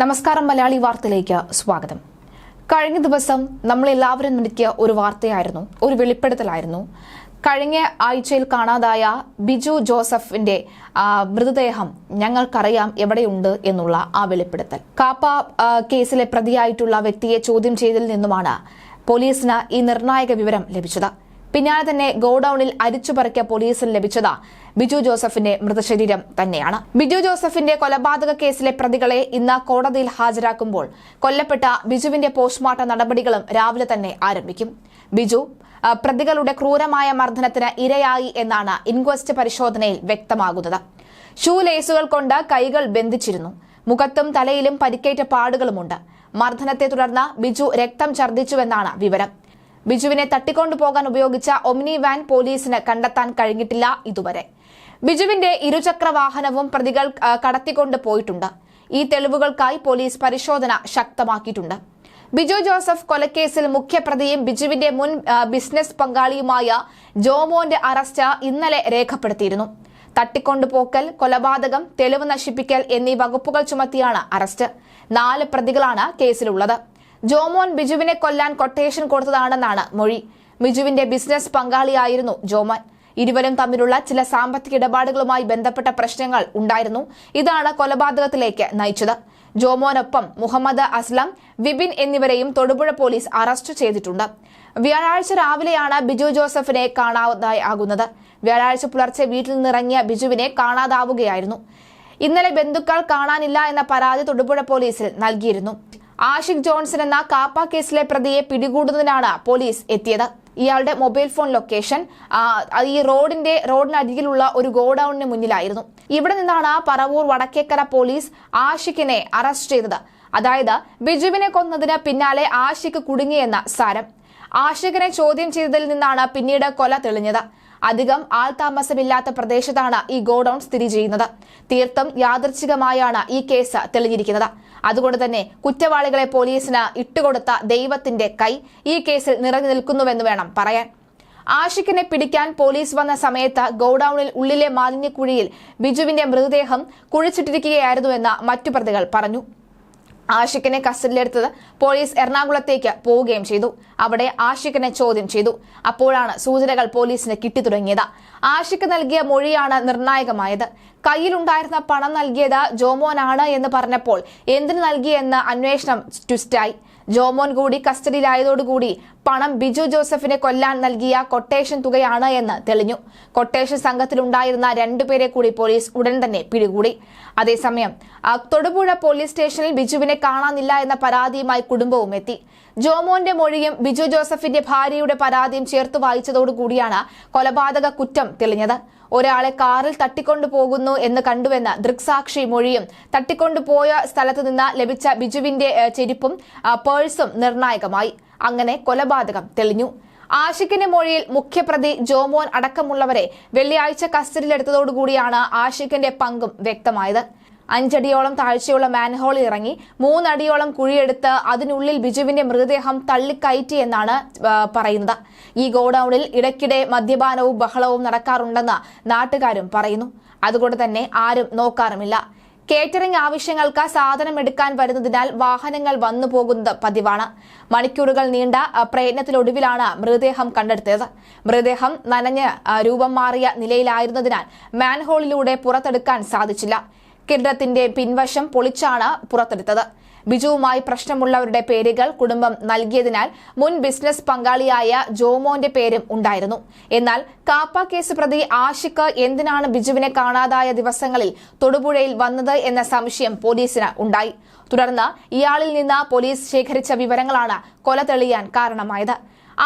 നമസ്കാരം മലയാളി വാർത്തയിലേക്ക് സ്വാഗതം. കഴിഞ്ഞ ദിവസം നമ്മളെല്ലാവരും നൽകിയ ഒരു വാർത്തയായിരുന്നു ഒരു വെളിപ്പെടുത്തലായിരുന്നു. കഴിഞ്ഞ ആഴ്ചയിൽ കാണാതായ ബിജു ജോസഫിന്റെ മൃതദേഹം ഞങ്ങൾക്കറിയാം എവിടെയുണ്ട് എന്നുള്ള ആ വെളിപ്പെടുത്തൽ. കാപ്പ കേസിലെ പ്രതിയായിട്ടുള്ള വ്യക്തിയെ ചോദ്യം ചെയ്തതിൽ നിന്നുമാണ് പോലീസിന് ഈ നിർണായക വിവരം ലഭിച്ചത്. പിന്നാലെ തന്നെ ഗോഡൌണിൽ അരിച്ചുപറിക്ക പോലീസിന് ലഭിച്ചത് ബിജു ജോസഫിന്റെ മൃതശരീരം തന്നെയാണ്. ബിജു ജോസഫിന്റെ കൊലപാതക കേസിലെ പ്രതികളെ ഇന്ന് കോടതിയിൽ ഹാജരാക്കുമ്പോൾ കൊല്ലപ്പെട്ട ബിജുവിന്റെ പോസ്റ്റ്മോർട്ടം നടപടികളും രാവിലെ തന്നെ ആരംഭിക്കും. ബിജു പ്രതികളുടെ ക്രൂരമായ മർദ്ദനത്തിന് ഇരയായി എന്നാണ് ഇൻക്വസ്റ്റ് പരിശോധനയിൽ വ്യക്തമാകുന്നത്. ഷൂ ലേസുകൾ കൊണ്ട് കൈകൾ ബന്ധിച്ചിരുന്നു. മുഖത്തും തലയിലും പരിക്കേറ്റ പാടുകളുമുണ്ട്. മർദ്ദനത്തെ തുടർന്ന് ബിജു രക്തം ഛർദ്ദിച്ചുവെന്നാണ് വിവരം. ബിജുവിനെ തട്ടിക്കൊണ്ടുപോകാൻ ഉപയോഗിച്ച ഒമിനി വാൻ പോലീസിന് കണ്ടെത്താൻ കഴിഞ്ഞിട്ടില്ല ഇതുവരെ. ബിജുവിന്റെ ഇരുചക്ര വാഹനവും പ്രതികൾ കടത്തിക്കൊണ്ട് പോയിട്ടുണ്ട്. ഈ തെളിവുകൾക്കായി പോലീസ് പരിശോധന ശക്തമാക്കിയിട്ടുണ്ട്. ബിജു ജോസഫ് കൊലക്കേസിൽ മുഖ്യപ്രതിയും ബിജുവിന്റെ മുൻ ബിസിനസ് പങ്കാളിയുമായ ജോമോന്റെ അറസ്റ്റ് ഇന്നലെ രേഖപ്പെടുത്തിയിരുന്നു. തട്ടിക്കൊണ്ടുപോക്കൽ കൊലപാതകം തെളിവ് നശിപ്പിക്കൽ എന്നീ വകുപ്പുകൾ ചുമത്തിയാണ് അറസ്റ്റ്. നാല് പ്രതികളാണ് കേസിലുള്ളത്. ജോമോൻ ബിജുവിനെ കൊല്ലാൻ കൊട്ടേഷൻ കൊടുത്തതാണെന്നാണ് മൊഴി. ബിജുവിന്റെ ബിസിനസ് പങ്കാളിയായിരുന്നു ജോമോൻ. ഇരുവരും തമ്മിലുള്ള ചില സാമ്പത്തിക ഇടപാടുകളുമായി ബന്ധപ്പെട്ട പ്രശ്നങ്ങൾ ഉണ്ടായിരുന്നു. ഇതാണ് കൊലപാതകത്തിലേക്ക് നയിച്ചത്. ജോമോനൊപ്പം മുഹമ്മദ് അസ്ലം വിപിൻ എന്നിവരെയും തൊടുപുഴ പോലീസ് അറസ്റ്റ് ചെയ്തിട്ടുണ്ട്. വ്യാഴാഴ്ച രാവിലെയാണ് ബിജു ജോസഫിനെ കാണാതായി ആകുന്നത് വ്യാഴാഴ്ച പുലർച്ചെ വീട്ടിൽ നിന്നിറങ്ങിയ ബിജുവിനെ കാണാതാവുകയായിരുന്നു. ഇന്നലെ ബന്ധുക്കൾ കാണാനില്ല എന്ന പരാതി തൊടുപുഴ പോലീസിൽ നൽകിയിരുന്നു. ആഷിഖ് ജോൺസൺ എന്ന കാപ്പ കേസിലെ പ്രതിയെ പിടികൂടുന്നതിനാണ് പോലീസ് എത്തിയത്. ഇയാളുടെ മൊബൈൽ ഫോൺ ലൊക്കേഷൻ ഈ റോഡിന്റെ റോഡിനരികിലുള്ള ഒരു ഗോഡൌണിന് മുന്നിലായിരുന്നു. ഇവിടെ നിന്നാണ് പറവൂർ വടക്കേക്കര പോലീസ് ആഷിഖിനെ അറസ്റ്റ് ചെയ്തത്. അതായത് ബിജുവിനെ കൊന്നതിന് പിന്നാലെ ആഷിഖ് കുടുങ്ങിയെന്ന സാരം. ആഷിഖിനെ ചോദ്യം ചെയ്തതിൽ നിന്നാണ് പിന്നീട് കൊല തെളിഞ്ഞത്. അധികം ആൾതാമസമില്ലാത്ത പ്രദേശത്താണ് ഈ ഗോഡൌൺ സ്ഥിതി ചെയ്യുന്നത്. തീർത്തും യാദർച്ഛികമായാണ് ഈ കേസ് തെളിഞ്ഞിരിക്കുന്നത്. അതുകൊണ്ട് തന്നെ കുറ്റവാളികളെ പോലീസിന് ഇട്ടുകൊടുത്ത ദൈവത്തിന്റെ കൈ ഈ കേസിൽ നിറഞ്ഞു നിൽക്കുന്നുവെന്ന് വേണം പറയാൻ. ആഷിഖിനെ പിടിക്കാൻ പോലീസ് വന്ന സമയത്ത് ഗോഡൌണിൽ ഉള്ളിലെ മാലിന്യക്കുഴിയിൽ ബിജുവിന്റെ മൃതദേഹം കുഴിച്ചിട്ടിരിക്കുകയായിരുന്നുവെന്ന് മറ്റു പ്രതികൾ പറഞ്ഞു. ആഷിഖിനെ കസ്റ്റഡിയിലെടുത്തത് പോലീസ് എറണാകുളത്തേക്ക് പോവുകയും ചെയ്തു. അവിടെ ആഷിഖിനെ ചോദ്യം ചെയ്തു. അപ്പോഴാണ് സൂചനകൾ പോലീസിന് കിട്ടിത്തുടങ്ങിയത്. ആഷിഖ് നൽകിയ മൊഴിയാണ് നിർണായകമായത്. കയ്യിലുണ്ടായിരുന്ന പണം നൽകിയത് ജോമോനാണ് എന്ന് പറഞ്ഞപ്പോൾ എന്തിനു നൽകിയെന്ന് അന്വേഷണം ട്വിസ്റ്റായി ജോമോൻ കൂടി കസ്റ്റഡിയിലായതോടുകൂടി പണം ബിജു ജോസഫിനെ കൊല്ലാൻ നൽകിയ കൊട്ടേഷൻ തുകയാണ് എന്ന് തെളിഞ്ഞു. കൊട്ടേഷൻ സംഘത്തിലുണ്ടായിരുന്ന രണ്ടുപേരെ കൂടി പോലീസ് ഉടൻ തന്നെ പിടികൂടി. അതേസമയം തൊടുപുഴ പോലീസ് സ്റ്റേഷനിൽ ബിജുവിനെ കാണാനില്ല എന്ന പരാതിയുമായി കുടുംബവും എത്തി. ജോമോന്റെ മൊഴിയും ബിജു ജോസഫിന്റെ ഭാര്യയുടെ പരാതിയും ചേർത്ത് വായിച്ചതോടുകൂടിയാണ് കൊലപാതക കുറ്റം തെളിഞ്ഞത്. ഒരാളെ കാറിൽ തട്ടിക്കൊണ്ടു പോകുന്നു എന്ന് കണ്ടുവെന്ന ദൃക്സാക്ഷി മൊഴിയും തട്ടിക്കൊണ്ടുപോയ സ്ഥലത്ത് നിന്ന് ലഭിച്ച ബിജുവിന്റെ ചെരുപ്പും പേഴ്സും നിർണായകമായി. അങ്ങനെ കൊലപാതകം തെളിഞ്ഞു. ആഷിഖിന്റെ മൊഴിയിൽ മുഖ്യപ്രതി ജോമോൻ അടക്കമുള്ളവരെ വെള്ളിയാഴ്ച കസ്റ്റഡിയിലെടുത്തതോടുകൂടിയാണ് ആഷിഖിന്റെ പങ്കും വ്യക്തമായത്. അഞ്ചടിയോളം താഴ്ചയുള്ള മാൻഹോളിൽ ഇറങ്ങി മൂന്നടിയോളം കുഴിയെടുത്ത് അതിനുള്ളിൽ ബിജുവിന്റെ മൃതദേഹം തള്ളിക്കയറ്റി എന്നാണ് പറയുന്നത്. ഈ ഗോഡൌണിൽ ഇടയ്ക്കിടെ മദ്യപാനവും ബഹളവും നടക്കാറുണ്ടെന്ന് നാട്ടുകാരും പറയുന്നു. അതുകൊണ്ട് തന്നെ ആരും നോക്കാറുമില്ല. കേറ്ററിംഗ് ആവശ്യങ്ങൾക്ക് സാധനം എടുക്കാൻ വരുന്നതിനാൽ വാഹനങ്ങൾ വന്നു പോകുന്നത് പതിവാണ്. മണിക്കൂറുകൾ നീണ്ട പ്രയത്നത്തിനൊടുവിലാണ് മൃതദേഹം കണ്ടെടുത്തത്. മൃതദേഹം നനഞ്ഞ് രൂപം മാറിയ നിലയിലായിരുന്നതിനാൽ മാൻഹോളിലൂടെ പുറത്തെടുക്കാൻ സാധിച്ചില്ല. കെട്ടിടത്തിന്റെ പിൻവശം പൊളിച്ചാണ് പുറത്തെടുത്തത്. ബിജുവുമായി പ്രശ്നമുള്ളവരുടെ പേരുകൾ കുടുംബം നൽകിയതിനാൽ മുൻ ബിസിനസ് പങ്കാളിയായ ജോമോന്റെ പേരും ഉണ്ടായിരുന്നു. എന്നാൽ കാപ്പ കേസ് പ്രതി ആഷിഖ് എന്തിനാണ് ബിജുവിനെ കാണാതായ ദിവസങ്ങളിൽ തൊടുപുഴയിൽ വന്നത് എന്ന സംശയം പോലീസിന് ഉണ്ടായി. തുടർന്ന് ഇയാളിൽ നിന്ന് പോലീസ് ശേഖരിച്ച വിവരങ്ങളാണ് കൊല തെളിയാൻ കാരണമായത്.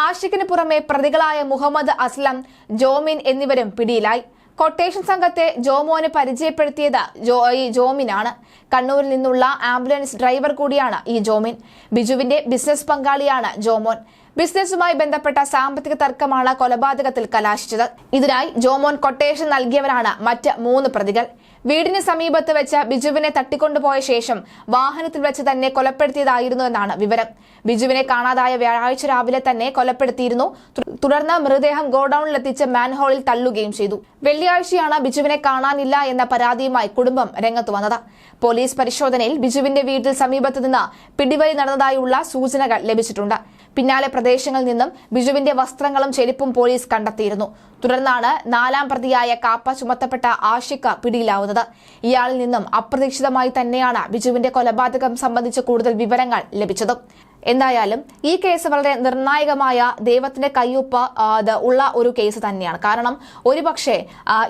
ആഷിഖിന് പുറമെ പ്രതികളായ മുഹമ്മദ് അസ്ലം ജോമിൻ എന്നിവരും പിടിയിലായി. കൊട്ടേഷൻ സംഘത്തെ ജോമോന് പരിചയപ്പെടുത്തിയത് ജോ ഈ ജോമിനാണ്. കണ്ണൂരിൽ നിന്നുള്ള ആംബുലൻസ് ഡ്രൈവർ കൂടിയാണ് ഈ ജോമിൻ. ബിജുവിന്റെ ബിസിനസ് പങ്കാളിയാണ് ജോമോൻ. ബിസിനസ്സുമായി ബന്ധപ്പെട്ട സാമ്പത്തിക തർക്കമാണ് കൊലപാതകത്തിൽ കലാശിച്ചത്. ഇതിനായി ജോമോൻ കൊട്ടേഷൻ നൽകിയവരാണ് മറ്റ് മൂന്ന് പ്രതികൾ. വീടിന് സമീപത്ത് വെച്ച് ബിജുവിനെ തട്ടിക്കൊണ്ടുപോയ ശേഷം വാഹനത്തിൽ വെച്ച് തന്നെ കൊലപ്പെടുത്തിയതായിരുന്നു എന്നാണ് വിവരം. ബിജുവിനെ കാണാതായ വ്യാഴാഴ്ച രാവിലെ തന്നെ കൊലപ്പെടുത്തിയിരുന്നു. തുടർന്ന് മൃതദേഹം ഗോഡൌണിലെത്തിച്ച് മാൻഹോളിൽ തള്ളുകയും ചെയ്തു. വെള്ളിയാഴ്ചയാണ് ബിജുവിനെ കാണാനില്ല എന്ന പരാതിയുമായി കുടുംബം രംഗത്ത് വന്നത്. പോലീസ് പരിശോധനയിൽ ബിജുവിന്റെ വീട്ടിൽ സമീപത്ത് നിന്ന് പിടിവലി നടന്നതായുള്ള സൂചനകൾ ലഭിച്ചിട്ടുണ്ട്. പിന്നാലെ പ്രദേശങ്ങളിൽ നിന്നും ബിജുവിന്റെ വസ്ത്രങ്ങളും ചെരുപ്പും പോലീസ് കണ്ടെത്തിയിരുന്നു. തുടർന്നാണ് നാലാം പ്രതിയായ കാപ്പ ചുമത്തപ്പെട്ട ആഷിക്ക പിടിയിലാവുന്നത്. ഇയാളിൽ നിന്നും അപ്രതീക്ഷിതമായി തന്നെയാണ് ബിജുവിന്റെ കൊലപാതകം സംബന്ധിച്ച് കൂടുതൽ വിവരങ്ങൾ ലഭിച്ചത്. എന്തായാലും ഈ കേസ് വളരെ നിർണായകമായ ദൈവത്തിന്റെ കയ്യൊപ്പ് ഉള്ള ഒരു കേസ് തന്നെയാണ്. കാരണം ഒരുപക്ഷെ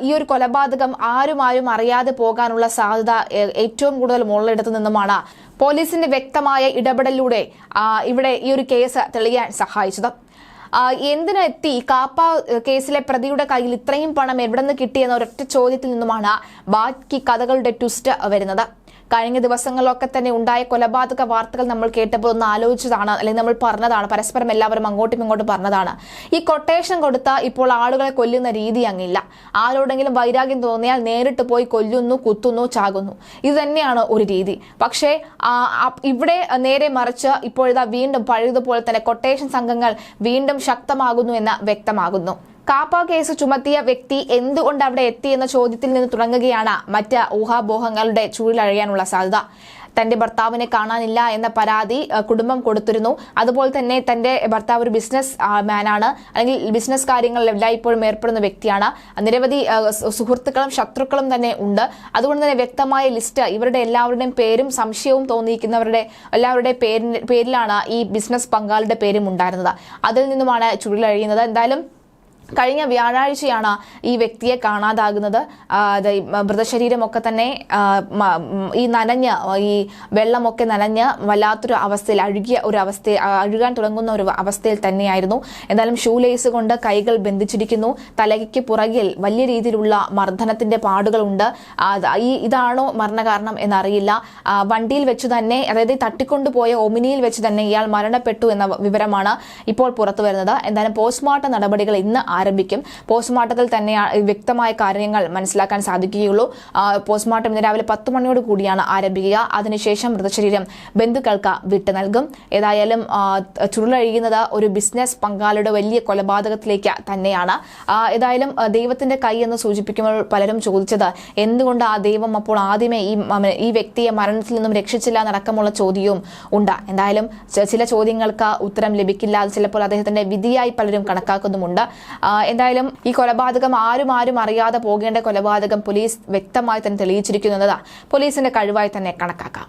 ഈ ഒരു കൊലപാതകം ആരും ആരും അറിയാതെ പോകാനുള്ള സാധ്യത ഏറ്റവും കൂടുതൽ മുകളിലെടുത്തു നിന്നുമാണ് പോലീസിന്റെ വ്യക്തമായ ഇടപെടലിലൂടെ ഇവിടെ ഈ ഒരു കേസ് തെളിയാൻ സഹായിച്ചത്. ആ, എന്തിനെത്തി കാപ്പ കേസിലെ പ്രതിയുടെ കയ്യിൽ ഇത്രയും പണം എവിടെ നിന്ന് കിട്ടിയെന്ന ഒരൊറ്റ ചോദ്യത്തിൽ നിന്നുമാണ് ബാക്കി കഥകളുടെ ട്വിസ്റ്റ് വരുന്നത്. കഴിഞ്ഞ ദിവസങ്ങളിലൊക്കെ തന്നെ ഉണ്ടായ കൊലപാതക വാർത്തകൾ നമ്മൾ കേട്ടപ്പോൾ ഒന്ന് ആലോചിച്ചതാണ് അല്ലെങ്കിൽ നമ്മൾ പറഞ്ഞതാണ് പരസ്പരം എല്ലാവരും അങ്ങോട്ടും ഇങ്ങോട്ടും പറഞ്ഞതാണ്. ഈ കൊട്ടേഷൻ കൊടുത്ത ഇപ്പോൾ ആളുകളെ കൊല്ലുന്ന രീതി അങ്ങില്ല. ആരോടെങ്കിലും വൈരാഗ്യം തോന്നിയാൽ നേരിട്ട് പോയി കൊല്ലുന്നു കുത്തുന്നു ചാകുന്നു. ഇത് തന്നെയാണ് ഒരു രീതി. പക്ഷേ ഇവിടെ നേരെ മറിച്ച് ഇപ്പോഴിതാ വീണ്ടും പഴയതുപോലെ തന്നെ കൊട്ടേഷൻ സംഘങ്ങൾ വീണ്ടും ശക്തമാകുന്നു എന്ന് വ്യക്തമാകുന്നു. കാപ്പ കേസ് ചുമത്തിയ വ്യക്തി എന്തുകൊണ്ട് അവിടെ എത്തി എന്ന ചോദ്യത്തിൽ നിന്ന് തുടങ്ങുകയാണ് മറ്റ് ഊഹാപോഹങ്ങളുടെ ചൂഴിലഴിയാനുള്ള സാധ്യത. തന്റെ ഭർത്താവിനെ കാണാനില്ല എന്ന പരാതി കുടുംബം കൊടുത്തിരുന്നു. അതുപോലെ തന്നെ തന്റെ ഭർത്താവ് ഒരു ബിസിനസ് മാനാണ് അല്ലെങ്കിൽ ബിസിനസ് കാര്യങ്ങളിൽ എല്ലായ്പ്പോഴും ഏർപ്പെടുന്ന വ്യക്തിയാണ്. നിരവധി സുഹൃത്തുക്കളും ശത്രുക്കളും തന്നെ ഉണ്ട്. അതുകൊണ്ട് തന്നെ വ്യക്തമായ ലിസ്റ്റ് ഇവരുടെ എല്ലാവരുടെയും പേരും സംശയവും തോന്നിയിരിക്കുന്നവരുടെ എല്ലാവരുടെ പേരിലാണ് ഈ ബിസിനസ് പങ്കാളിയുടെ പേരും ഉണ്ടായിരുന്നത്. അതിൽ നിന്നുമാണ് ചുഴലഴിയുന്നത് എന്തായാലും കഴിഞ്ഞ വ്യാഴാഴ്ചയാണ് ഈ വ്യക്തിയെ കാണാതാകുന്നത്. മൃതശരീരമൊക്കെ തന്നെ ഈ നനഞ്ഞ് ഈ വെള്ളമൊക്കെ നനഞ്ഞ് വല്ലാത്തൊരു അവസ്ഥയിൽ അഴുകിയ ഒരു അവസ്ഥയിൽ അഴുകാൻ തുടങ്ങുന്ന ഒരു അവസ്ഥയിൽ തന്നെയായിരുന്നു. എന്നാലും ഷൂ ലേസ് കൊണ്ട് കൈകൾ ബന്ധിച്ചിരിക്കുന്നു. തലയ്ക്ക് പുറകിൽ വലിയ രീതിയിലുള്ള മർദ്ദനത്തിന്റെ പാടുകളുണ്ട്. ഈ ഇതാണോ മരണകാരണം എന്നറിയില്ല. വണ്ടിയിൽ വെച്ച് തന്നെ അതായത് തട്ടിക്കൊണ്ടുപോയ ഒമിനിയിൽ വെച്ച് തന്നെ ഇയാൾ മരണപ്പെട്ടു എന്ന വിവരമാണ് ഇപ്പോൾ പുറത്തു വരുന്നത്. എന്തായാലും പോസ്റ്റ്മോർട്ടം നടപടികൾ ഇന്ന് ആരംഭിക്കും. പോസ്റ്റ്മോർട്ടത്തിൽ തന്നെ വ്യക്തമായ കാര്യങ്ങൾ മനസ്സിലാക്കാൻ സാധിക്കുകയുള്ളൂ. പോസ്റ്റ്മോർട്ടം ഇന്ന് രാവിലെ പത്ത് മണിയോട് കൂടിയാണ് ആരംഭിക്കുക. അതിനുശേഷം മൃതശരീരം ബന്ധുക്കൾക്ക് വിട്ടു നൽകും. ഏതായാലും ചുരുളഴിയുന്നത് ഒരു ബിസിനസ് പങ്കാളിയുടെ വലിയ കൊലപാതകത്തിലേക്ക് തന്നെയാണ്. ഏതായാലും ദൈവത്തിന്റെ കൈ എന്ന് സൂചിപ്പിക്കുമ്പോൾ പലരും ചോദിച്ചത് എന്തുകൊണ്ട് ആ ദൈവം അപ്പോൾ ആദ്യമേ ഈ ഈ വ്യക്തിയെ മരണത്തിൽ നിന്നും രക്ഷിച്ചില്ല എന്നടക്കമുള്ള ചോദ്യവും ഉണ്ട്. എന്തായാലും ചില ചോദ്യങ്ങൾക്ക് ഉത്തരം ലഭിക്കില്ല. അത് ചിലപ്പോൾ അദ്ദേഹത്തിന്റെ വിധിയായി പലരും കണക്കാക്കുന്നുമുണ്ട്. എന്തായാലും ഈ കൊലപാതകം ആരും ആരും അറിയാതെ പോകേണ്ട കൊലപാതകം പോലീസ് വ്യക്തമായി തന്നെ തെളിയിച്ചിരിക്കുന്നത് പോലീസിന്റെ കഴിവായി തന്നെ കണക്കാക്കാം.